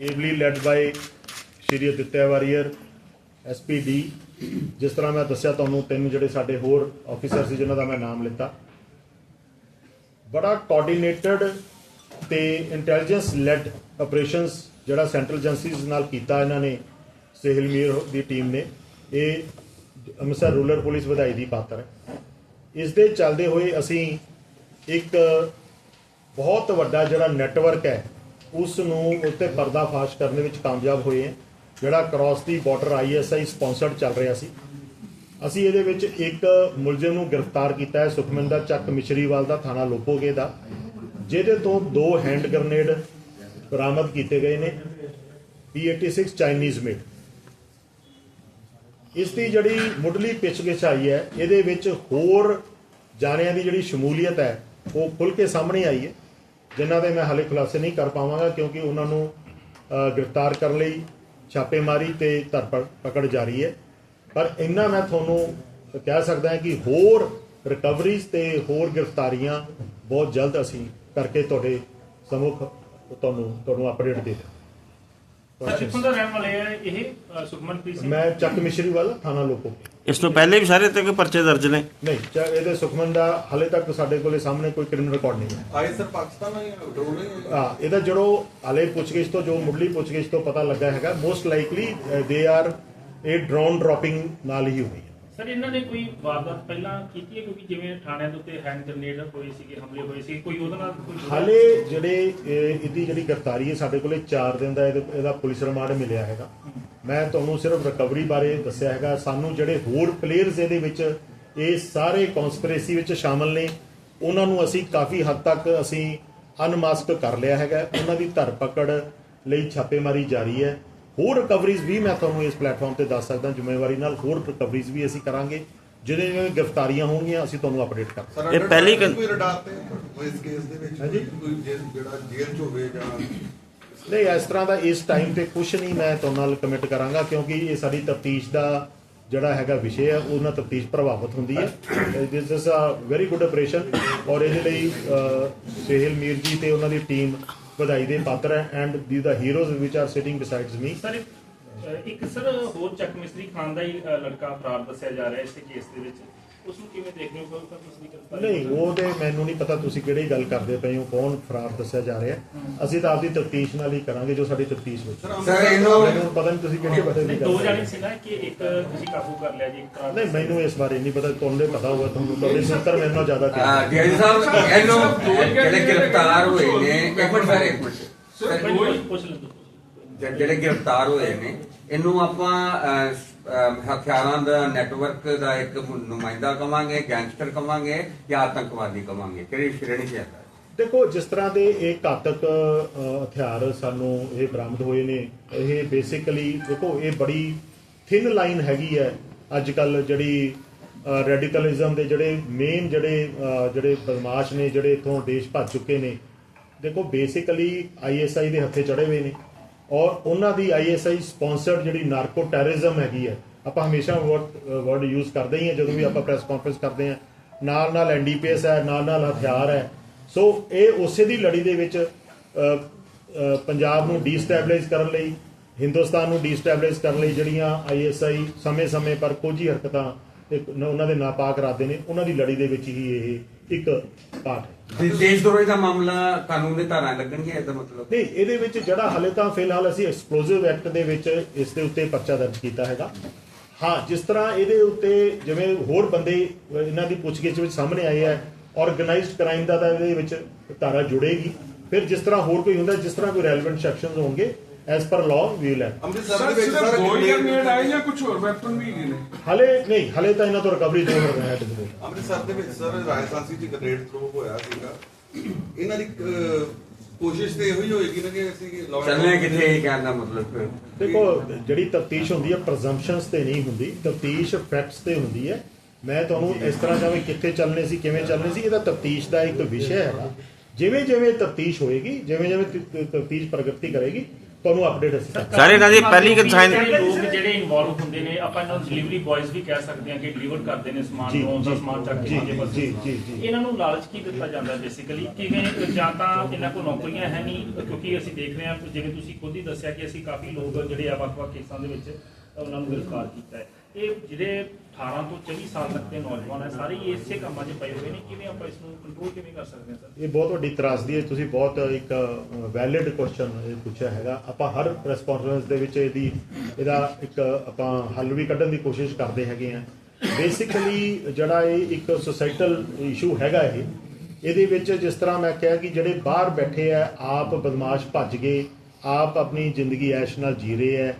ably led by Shri Aditya Warrier SPD ਜਿਸ ਤਰ੍ਹਾਂ ਮੈਂ ਦੱਸਿਆ ਤੁਹਾਨੂੰ, ਤਿੰਨ ਜਿਹੜੇ ਸਾਡੇ ਹੋਰ ਆਫੀਸਰ ਸੀ, ਜਿਨ੍ਹਾਂ ਦਾ ਮੈਂ ਨਾਮ ਲਿੱਤਾ। ਬੜਾ ਕੋਆਰਡੀਨੇਟਡ ਤੇ ਇੰਟੈਲੀਜੈਂਸ ਲੈਡ ਆਪਰੇਸ਼ਨਸ ਜਿਹੜਾ ਸੈਂਟਰਲ ਏਜੰਸੀਜ਼ ਨਾਲ ਕੀਤਾ ਇਹਨਾਂ ਨੇ, ਸਹਿਲ ਮੀਰ ਦੀ ਟੀਮ ਨੇ। ਇਹ ਅੰਮ੍ਰਿਤਸਰ ਰੂਰਲ ਪੁਲਿਸ ਵਧਾਈ ਦੀ ਪਾਤਰ ਹੈ। ਇਸ ਦੇ ਚੱਲਦੇ ਹੋਏ ਅਸੀਂ ਇੱਕ ਬਹੁਤ ਵੱਡਾ ਜਿਹੜਾ ਨੈਟਵਰਕ ਹੈ ਉਸ ਨੂੰ ਉੱਤੇ ਪਰਦਾਫਾਸ਼ ਕਰਨ ਦੇ ਵਿੱਚ ਕਾਮਯਾਬ ਹੋਏ ਹਾਂ। ਜਿਹੜਾ ਕ੍ਰਾਸ ਦੀ ਬਾਰਡਰ ਆਈਐਸਆਈ ਸਪਾਂਸਰਡ ਚੱਲ ਰਿਹਾ ਸੀ। ਅਸੀਂ ਇਹਦੇ ਵਿੱਚ ਇੱਕ ਮੁਲਜ਼ਮ ਨੂੰ ਗ੍ਰਿਫਤਾਰ ਕੀਤਾ ਹੈ ਸੁਖਮਿੰਦਰ ਚੱਕ ਮਿਸ਼ਰੀਵਾਲ ਦਾ, ਥਾਣਾ ਲੋਪੋਗੇ ਦਾ। ਜਿਹਦੇ ਤੋਂ ਦੋ ਹੈਂਡ ਗ੍ਰਨੇਡ ਬਰਾਮਦ ਕੀਤੇ ਗਏ ਨੇ P86 ਚਾਈਨੀਜ਼ ਮੇਡ ਇਸ ਦੀ ਜਿਹੜੀ ਮੁੱਢਲੀ ਪਿੱਛਗਿੱਛ ਆਈ ਹੈ, ਇਹਦੇ ਵਿੱਚ ਹੋਰ ਜਾਣਿਆਂ ਦੀ ਜਿਹੜੀ ਸ਼ਮੂਲੀਅਤ ਹੈ, ਉਹ ਖੁੱਲ ਕੇ ਸਾਹਮਣੇ ਆਈ ਹੈ। ਜਿਨ੍ਹਾਂ ਦੇ ਮੈਂ ਹਾਲੇ ਖੁਲਾਸੇ ਨਹੀਂ ਕਰ ਪਾਵਾਂਗਾ ਕਿਉਂਕਿ ਉਹਨਾਂ ਨੂੰ ਗ੍ਰਿਫਤਾਰ ਕਰਨ ਲਈ ਛਾਪੇਮਾਰੀ ਤੇ ਧਰਪੜ ਪਕੜ ਜਾਰੀ ਹੈ। ਪਰ ਇੰਨਾ ਮੈਂ ਤੁਹਾਨੂੰ ਕਹਿ ਸਕਦਾ ਹਾਂ ਕਿ ਹੋਰ ਰਿਕਵਰੀਜ਼ ਤੇ ਹੋਰ ਗ੍ਰਿਫਤਾਰੀਆਂ ਬਹੁਤ ਜਲਦ ਅਸੀਂ ਕਰਕੇ ਤੁਹਾਡੇ ਸਮੁਖ ਤੁਹਾਨੂੰ ਤੁਹਾਨੂੰ ਅਪਡੇਟ ਦੇ ਸਰ ਕਿੱਥੋਂ ਦਾ ਰਹਿਣ ਵਾਲੇ ਹੈ ਇਹ ਅ, ਸੁਖਮਨਪ੍ਰੀਤ ਸਿੰਘ? ਮੈਂ ਚੱਕ ਮਿਸ਼ਰੀ ਵਾਲਾ ਥਾਣਾ ਲੋਕੋ। ਇਸ ਤੋਂ ਪਹਿਲੇ ਵੀ ਸਾਰੇ ਤੇ ਕੋਈ ਪਰਚੇ ਦਰਜ ਨੇ? ਨਹੀਂ ਚਾ ਇਹਦੇ ਸੁਖਮਨ ਦਾ ਹਲੇ ਤੱਕ ਸਾਡੇ ਕੋਲੇ ਸਾਹਮਣੇ ਕੋਈ ਕ੍ਰਿਮੀਨਲ ਰਿਕਾਰਡ ਨਹੀਂ ਹੈ। ਆਏ ਸਰ ਪਾਕਿਸਤਾਨ ਆਏ ਡਰੋਨ ਨਹੀਂ ਆ? ਇਹਦਾ ਜਿਹੜੋ ਹਲੇ ਪੁੱਛਗਿੱਛ ਤੋਂ ਜੋ ਮੁੱਢਲੀ ਪੁੱਛਗਿੱਛ ਤੋਂ ਪਤਾ ਲੱਗਾ ਹੈਗਾ ਮੋਸਟ ਲਾਈਕਲੀ ਦੇ ਆਰ ਇਹ ਡਰੋਨ ਡ੍ਰੌਪਿੰਗ ਨਾਲ ਹੀ ਹੋਈ ਹੈ। ਸਰ, ਇਹਨਾਂ ਨੇ ਕੋਈ ਵਾਰਦਾਤ ਪਹਿਲਾਂ ਕੀਤੀ ਹੈ? ਕਿਉਂਕਿ ਜਿਵੇਂ ਥਾਣਿਆਂ ਦੇ ਉੱਤੇ ਹੈਂਡ ਗ੍ਰਨੇਡ ਹੋਏ ਸੀਗੇ, ਹਮਲੇ ਹੋਏ ਸੀ ਕੋਈ ਉਹਦੇ ਨਾਲ ਕੋਈ ਹਾਲੇ ਜਿਹੜੇ ਇਹ- ਇਹਦੀ ਜਿਹੜੀ ਗ੍ਰਿਫਤਾਰੀ ਹੈ ਸਾਡੇ ਕੋਲੇ 4 ਦਿਨ ਦਾ ਇਹਦੇ- ਇਹਦਾ ਪੁਲਿਸ ਰਿਮਾਂਡ ਮਿਲਿਆ ਹੈਗਾ। ਮੈਂ ਤੁਹਾਨੂੰ ਸਿਰਫ ਰਿਕਵਰੀ ਬਾਰੇ ਦੱਸਿਆ ਹੈਗਾ। ਸਾਨੂੰ ਜਿਹੜੇ ਹੋਰ ਪਲੇਅਰਸ ਇਹਦੇ ਵਿੱਚ, ਇਹ ਸਾਰੇ ਕਨਸਪੀਰੇਸੀ ਵਿੱਚ ਸ਼ਾਮਲ ਨੇ। ਉਹਨਾਂ ਨੂੰ ਅਸੀਂ ਕਾਫੀ ਹੱਦ ਤੱਕ ਅਸੀਂ ਅਨਮਾਸਕ ਕਰ ਲਿਆ ਹੈਗਾ। ਉਹਨਾਂ ਦੀ ਧਰਪਕੜ ਲਈ ਛਾਪੇਮਾਰੀ ਜਾਰੀ ਹੈ। ਹੋਰ ਰਿਕਵਰੀਜ਼ ਵੀ ਮੈਂ ਤੁਹਾਨੂੰ ਇਸ ਪਲੇਟਫਾਰਮ ਤੇ ਦੱਸ ਸਕਦਾ ਜ਼ਿੰਮੇਵਾਰੀ ਨਾਲ ਹੋਰ ਰਿਕਵਰੀਜ਼ ਵੀ ਅਸੀਂ ਕਰਾਂਗੇ ਜਿਹਦੇ ਜਿਵੇਂ ਗ੍ਰਿਫਤਾਰੀਆਂ ਹੋਣਗੀਆਂ ਅਸੀਂ ਤੁਹਾਨੂੰ ਅਪਡੇਟ ਕਰਾਂਗੇ ਇਹ ਪਹਿਲੀ ਕੋਈ ਰਡਾਰ ਤੇ ਕੋਈ ਇਸ ਕੇਸ ਦੇ ਵਿੱਚ? ਹਾਂਜੀ। ਕੋਈ ਜੇ- ਜਿਹੜਾ ਜੇਲ੍ਹ ਚ ਹੋਵੇ ਜਾਂ ਨਹੀਂ ਇਸ ਤਰ੍ਹਾਂ ਦਾ ਇਸ ਟਾਈਮ ਤੇ ਕੁਝ ਨਹੀਂ ਮੈਂ ਤੁਹਾਡੇ ਨਾਲ ਕਮਿਟ ਕਰਾਂਗਾ ਕਿਉਂਕਿ ਇਹ ਸਾਡੀ ਤਫਤੀਸ਼ ਦਾ ਜਿਹੜਾ ਹੈਗਾ ਵਿਸ਼ੇ ਹੈ ਉਹਨਾਂ ਤਫਤੀਸ਼ ਪ੍ਰਭਾਵਿਤ ਹੁੰਦੀ ਹੈ। This is a very good operation ਔਰ ਇਹਦੇ ਲਈ ਸਹਿਲ ਮੀਰ ਜੀ ਤੇ ਉਹਨਾਂ ਦੀ ਟੀਮ ਵਧਾਈ ਦੇ ਪਾਤਰ ਹੈ and the the heroes which are sitting besides me sir uh, ਇੱਕ ਸਰ ਹੋਰ ਚੱਕ ਮਿਸਤਰੀ ਖਾਨ ਦਾ ਹੀ ਲੜਕਾ ਫਰਾਰ ਦੱਸਿਆ ਜਾ ਰਿਹਾ ਇਸ ਕੇਸ ਦੇ ਵਿੱਚ। ਉਸ ਨੂੰ ਕਿਵੇਂ ਦੇਖਦੇ ਹੋ ਕੋਈ ਤੁਸੀਂ ਗ੍ਰਿਫਤਾਰੀ ਨਹੀਂ ਉਹ ਤੇ ਮੈਨੂੰ ਨਹੀਂ ਪਤਾ ਤੁਸੀਂ ਕਿਹੜੀ ਗੱਲ ਕਰਦੇ ਪਏ ਹੋ ਕੌਣ ਫਰਾਰ ਦੱਸਿਆ ਜਾ ਰਿਹਾ ਹੈ। ਅਸੀਂ ਤਾਂ ਆਪਦੀ ਤਫਤੀਸ਼ ਨਾਲ ਹੀ ਕਰਾਂਗੇ ਜੋ ਸਾਡੀ ਤਫਤੀਸ਼ ਵਿੱਚ ਹੈ। ਸਰ ਇਹਨੂੰ ਪਤਾ ਨਹੀਂ ਤੁਸੀਂ ਕਿਹੜੇ ਪਤੇ ਦੀ ਨਹੀਂ, ਗੱਲ ਦੋ ਜਾਣੇ ਹੋ। ਸੀ ਨਾ ਕਿ ਇੱਕ ਤੁਸੀਂ ਕਾਬੂ ਕਰ ਲਿਆ ਜੀ ਇੱਕ ਨਹੀਂ ਮੈਨੂੰ ਇਸ ਬਾਰੇ ਨਹੀਂ ਪਤਾ ਤੁਹਾਨੂੰ ਪਤਾ ਹੋਊਗਾ ਤੁਹਾਨੂੰ ਤੁਹਾਡੇ ਸੁਣਤਰ ਮੇਰੇ ਨਾਲ ਜ਼ਿਆਦਾ ਤੇਜ਼ ਜੈਨ ਸਾਹਿਬ ਇਹਨੂੰ ਜਿਹੜੇ ਗ੍ਰਿਫਤਾਰ ਹੋਏ ਨੇ ਇੱਕ ਮਿੰਟ ਸਰ ਇੱਕ ਮਿੰਟ ਸਰ ਜ- ਜਿਹੜੇ ਗ੍ਰਿਫਤਾਰ ਹੋਏ ਨੇ ਇਹਨੂੰ ਆਪਾਂ ਹਥਿਆਰਾਂ ਦਾ ਨੈਟਵਰਕ ਦਾ ਇੱਕ ਨੁਮਾਇੰਦਾ ਕਵਾਂਗੇ ਗੈਂਗਸਟਰ ਕਵਾਂਗੇ ਜਾਂ ਆਤੰਕਵਾਦੀ ਕਵਾਂਗੇ? ਕਿਹੜੀ ਸ਼੍ਰੇਣੀ 'ਚ ਆਉਂਦਾ ਹੈ? ਦੇਖੋ, ਜਿਸ ਤਰ੍ਹਾਂ ਦੇ ਇਹ ਘਾਤਕ ਹਥਿਆਰ ਸਾਨੂੰ ਇਹ ਬਰਾਮਦ ਹੋਏ ਨੇ, ਇਹ ਬੇਸਿਕਲੀ ਦੇਖੋ, ਇਹ ਬੜੀ ਥਿਨ ਲਾਈਨ ਹੈਗੀ ਹੈ। ਅੱਜ ਕੱਲ ਜਿਹੜੀ ਰੈਡੀਕਲਿਜ਼ਮ ਦੇ ਜਿਹੜੇ ਮੇਨ ਜਿਹੜੇ ਜਿਹੜੇ ਬਦਮਾਸ਼ ਨੇ, ਜਿਹੜੇ ਇਥੋਂ ਦੇਸ਼ ਭੱਜ ਚੁੱਕੇ ਨੇ, ਦੇਖੋ ਬੇਸਿਕਲੀ ਆਈਐਸਆਈ ਦੇ ਹੱਥੇ ਚੜੇ ਹੋਏ ਨੇ। ਔਰ ਉਹਨਾਂ ਦੀ ਆਈਐਸਆਈ ਸਪਾਂਸਰਡ ਜਿਹੜੀ ਨਾਰਕੋ ਟੈਰਰਿਜ਼ਮ ਹੈਗੀ ਹੈ, ਆਪਾਂ ਹਮੇਸ਼ਾ ਵਰਡ ਯੂਜ਼ ਕਰਦੇ ਹੀ ਹਾਂ, ਜਦੋਂ ਵੀ ਆਪਾਂ ਪ੍ਰੈਸ ਕਾਨਫਰੰਸ ਕਰਦੇ ਹਾਂ। ਨਾਲ ਨਾਲ ਐਨਡੀਪੀਐਸ ਹੈ, ਨਾਲ ਨਾਲ ਹਥਿਆਰ ਹੈ। ਸੋ ਇਹ ਉਸੇ ਦੀ ਲੜੀ ਦੇ ਵਿੱਚ ਪੰਜਾਬ ਨੂੰ ਡੀਸਟੈਬਲਾਈਜ਼ ਕਰਨ ਲਈ, ਹਿੰਦੁਸਤਾਨ ਨੂੰ ਡੀਸਟੈਬਲਾਈਜ਼ ਕਰਨ ਲਈ ਜਿਹੜੀਆਂ ਆਈਐਸਆਈ ਸਮੇਂ-ਸਮੇਂ ਪਰ ਕੁਝ ਹੀ ਹਰਕਤਾਂ ਤੇ ਉਹਨਾਂ ਦੇ ਨਾਪਾਕ ਇਰਾਦੇ ਨੇ, ਉਹਨਾਂ ਦੀ ਲੜੀ ਦੇ ਵਿੱਚ ਹੀ ਇਹ ਇੱਕ ਪਾਰਟ ਹੈ। ਦੇਸ਼ ਦਰੋਹੀ ਦਾ ਮਾਮਲਾ ਕਾਨੂੰਨ ਦੇ ਧਾਰਾ ਲੱਗਣਗੇ ਇਹਦਾ ਮਤਲਬ? ਨਹੀਂ ਇਹਦੇ ਵਿੱਚ ਜਿਹੜਾ ਹਲੇ ਤਾਂ ਫਿਲਹਾਲ ਅਸੀਂ ਐਕਸਪਲੋਸਿਵ ਐਕਟ ਦੇ ਵਿੱਚ ਇਸ ਦੇ ਉੱਤੇ ਪਰਚਾ ਦਰਜ ਕੀਤਾ ਹੈਗਾ। ਹਾਂ ਜਿਸ ਤਰ੍ਹਾਂ ਇਹਦੇ ਉੱਤੇ ਜਿਵੇਂ ਹੋਰ ਬੰਦੇ ਇਹਨਾਂ ਦੀ ਪੁੱਛਗਿੱਛ ਵਿੱਚ ਸਾਹਮਣੇ ਆਏ ਹੈ ਆਰਗੇਨਾਈਜ਼ਡ ਕ੍ਰਾਈਮ ਦਾ ਤਾਂ ਇਹਦੇ ਵਿੱਚ ਧਾਰਾ ਜੁੜੇਗੀ। ਫਿਰ ਜਿਸ ਤਰ੍ਹਾਂ ਹੋਰ ਕੋਈ ਹੁੰਦਾ ਜਿਸ ਤਰ੍ਹਾਂ ਕੋਈ ਰੈਲੇਵੈਂਟ ਸੈਕਸ਼ਨਸ ਹੋਣਗੇ as per law we will Amritsar sir ਦੇ ਵਿੱਚ ਸਰ ਦੋ ਹੀ ਕਿੰਨੇ- ਗ੍ਰੇਨੇਡ ਆਏ ਜਾਂ ਕੁਝ ਹੋਰ ਵੈਪਨ ਵੀ ਹੈਗੇ ਨੇ? ਹਲੇ ਨਹੀਂ ਹਲੇ ਤਾਂ ਇਹਨਾਂ ਤੋਂ ਰਿਕਵਰੀ ਦੋ ਹੋ ਰਿਹਾ ਹੈ ਅੰਮ੍ਰਿਤਸਰ ਦੇ ਵਿੱਚ ਸਰ ਰਾਜਸਥਾਨ ਸੀ ਗ੍ਰੇਡ ਥਰੋ ਹੋਇਆ ਸੀਗਾ। ਇਹਨਾਂ ਦੀ ਅਹ, ਕੋਸ਼ਿਸ਼ ਤੇ ਇਹੋ ਹੀ ਹੋਏਗੀ ਨਾ ਕਿ ਅਸੀਂ law and ਚੱਲਣੇ order ਕਿੱਥੇ ਇਹ ਕਹਿਣ ਦਾ ਮਤਲਬ? ਫਿਰ। ਦੇਖੋ ਜਿਹੜੀ ਤਫਤੀਸ਼ ਹੁੰਦੀ ਹੈ ਪ੍ਰੈਜ਼ੰਪਸ਼ਨਸ ਤੇ ਨਹੀਂ ਹੁੰਦੀ। ਤਫਤੀਸ਼ ਫੈਕਟਸ ਤੇ ਹੁੰਦੀ ਹੈ। ਮੈਂ ਤੁਹਾਨੂੰ ਇਸ ਤਰ੍ਹਾਂ ਜਾਵੇਂ ਕਿੱਥੇ ਚੱਲਣੇ ਸੀ ਕਿਵੇਂ ਚੱਲਣੇ ਸੀ ਇਹਦਾ ਤਫਤੀਸ਼ ਦਾ ਇੱਕ ਵਿਸ਼ਾ ਹੈਗਾ। ਜਿਵੇਂ ਜਿਵੇਂ ਤਫਤੀਸ਼ ਹੋਏਗੀ ਜਿਵੇਂ ਜਿਵੇਂ ਤਫਤੀਸ਼ ਪ੍ਰਗਤੀ ਕਰੇਗੀ ਤੁਹਾਨੂੰ ਅਪਡੇਟ ਅਸੀਂ। ਸਾਰੇ ਇਹਨਾਂ ਦੀ ਪਹਿਲੀ consign- ਜਿਹੜੇ ਲੋਕ ਜਿਹੜੇ ਇਨਵੋਲਵ ਹੁੰਦੇ ਨੇ ਆਪਾਂ ਇਹਨਾਂ ਨੂੰ ਡਿਲੀਵਰੀ ਬॉयਜ਼ ਵੀ ਕਹਿ ਸਕਦੇ ਹਾਂ ਕਿ ਡਿਲੀਵਰ ਕਰਦੇ ਨੇ ਸਮਾਨ ਜੀ, ਨੂੰ ਦਾ ਜੀ, ਸਮਾਨ ਚੱਕ ਜੀ, ਕੇ ਬੱਸ ਜੀ, ਜੀ, ਜੀ। ਇਹਨਾਂ ਨੂੰ ਲਾਲਚ ਕੀ ਦਿੱਤਾ ਜਾਂਦਾ ਬੇਸਿਕਲੀ ਕਿਵੇਂ ਜਾਂ ਤਾਂ ਇਹਨਾਂ ਕੋਲ ਨੌਕਰੀਆਂ ਹੈ ਨਹੀਂ ਕਿਉਂਕਿ ਅਸੀਂ ਦੇਖ ਰਹੇ ਹਾਂ ਜਿਵੇਂ ਤੁਸੀਂ ਖੁਦ ਹੀ ਦੱਸਿਆ ਕਿ ਅਸੀਂ ਕਾਫੀ ਲੋਕ ਜਿਹੜੇ ਆ ਵੱਖ-ਵੱਖ ਕੇਸਾਂ ਦੇ ਵਿੱਚ ਉਹਨਾਂ ਨੂੰ ਗ੍ਰਿਫਤਾਰ ਕੀਤਾ ਹੈ ਇਹ ਜਿਹੜੇ 18 ਤੋਂ 24 ਸਾਲ ਤੱਕ ਦੇ ਨੌਜਵਾਨ ਹੈ, ਸਾਰੇ ਹੀ ਇਸੇ ਕੰਮਾਂ 'ਚ ਪਏ ਹੋਏ ਨੇ। ਕਿਵੇਂ ਆਪਾਂ ਇਸ ਨੂੰ ਕੰਟਰੋਲ ਕਿਵੇਂ ਕਰ ਸਕਦੇ ਹਾਂ ਸਰ? ਇਹ ਬਹੁਤ ਵੱਡੀ ਤਰਾਸਦੀ ਹੈ। ਤੁਸੀਂ ਬਹੁਤ ਇੱਕ ਵੈਲਿਡ ਕੁਐਸਚਨ ਇਹ ਪੁੱਛਿਆ ਹੈਗਾ। ਆਪਾਂ ਹਰ ਰੈਸਪੌਂਸ ਦੇ ਵਿੱਚ ਇਹਦੀ, ਇਹਦਾ ਇੱਕ ਆਪਾਂ ਹੱਲ ਵੀ ਕੱਢਣ ਦੀ ਕੋਸ਼ਿਸ਼ ਕਰਦੇ ਹੈਗੇ ਆ ਬੇਸਿਕਲੀ ਜਿਹੜਾ ਇਹ ਇੱਕ ਸੋਸਾਇਟਲ ਇਸ਼ੂ ਹੈਗਾ ਇਹ, ਇਹਦੇ ਵਿੱਚ ਜਿਸ ਤਰ੍ਹਾਂ ਮੈਂ ਕਿਹਾ ਕਿ ਜਿਹੜੇ ਬਾਹਰ ਬੈਠੇ ਆ, ਆਪ ਬਦਮਾਸ਼ ਭੱਜ ਗਏ, ਆਪ ਆਪਣੀ ਜ਼ਿੰਦਗੀ ਐਸ਼ ਨਾਲ ਜੀ ਰਹੇ ਆ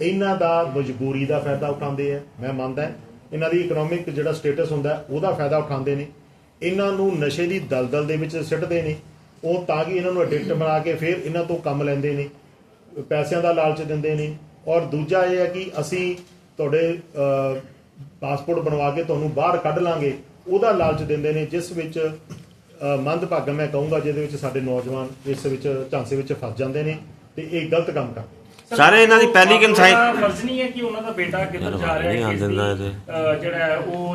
ਇਹਨਾਂ ਦਾ ਮਜਬੂਰੀ ਦਾ ਫਾਇਦਾ ਉਠਾਉਂਦੇ ਆ ਮੈਂ ਮੰਨਦਾ ਇਹਨਾਂ ਦੀ ਇਕਨੋਮਿਕ ਜਿਹੜਾ ਸਟੇਟਸ ਹੁੰਦਾ ਉਹਦਾ ਫਾਇਦਾ ਉਠਾਉਂਦੇ ਨੇ। ਇਹਨਾਂ ਨੂੰ ਨਸ਼ੇ ਦੀ ਦਲਦਲ ਦੇ ਵਿੱਚ ਸਿੱਟਦੇ ਨੇ। ਉਹ ਤਾਂ ਕਿ ਇਹਨਾਂ ਨੂੰ ਐਡਿਕਟ ਬਣਾ ਕੇ ਫਿਰ ਇਹਨਾਂ ਤੋਂ ਕੰਮ ਲੈਂਦੇ ਨੇ ਪੈਸਿਆਂ ਦਾ ਲਾਲਚ ਦਿੰਦੇ ਨੇ। ਔਰ ਦੂਜਾ ਇਹ ਹੈ ਕਿ ਅਸੀਂ ਤੁਹਾਡੇ ਪਾਸਪੋਰਟ ਬਣਵਾ ਕੇ ਤੁਹਾਨੂੰ ਬਾਹਰ ਕੱਢ ਲਾਂਗੇ ਉਹਦਾ ਲਾਲਚ ਦਿੰਦੇ ਨੇ ਜਿਸ ਵਿੱਚ ਅਹ, ਮੰਦਭਾਗਾ ਮੈਂ ਕਹੂੰਗਾ ਜਿਹਦੇ ਵਿੱਚ ਸਾਡੇ ਨੌਜਵਾਨ ਇਸ ਵਿੱਚ ਝਾਂਸੇ ਵਿੱਚ ਫਸ ਜਾਂਦੇ ਨੇ ਤੇ ਇਹ ਗਲਤ ਕੰਮ ਕਰਦੇ ਸਾਰੇ ਇਹਨਾਂ ਦੀ ਪਹਿਲੀ ਦਾ ਫਰਜ਼ ਨਹੀਂ ਹੈ ਕਿ ਉਹਨਾਂ ਦਾ ਬੇਟਾ ਕਿੱਧਰ ਜਾ ਰਿਹਾ ਹੈ ਜਿਹੜਾ ਉਹ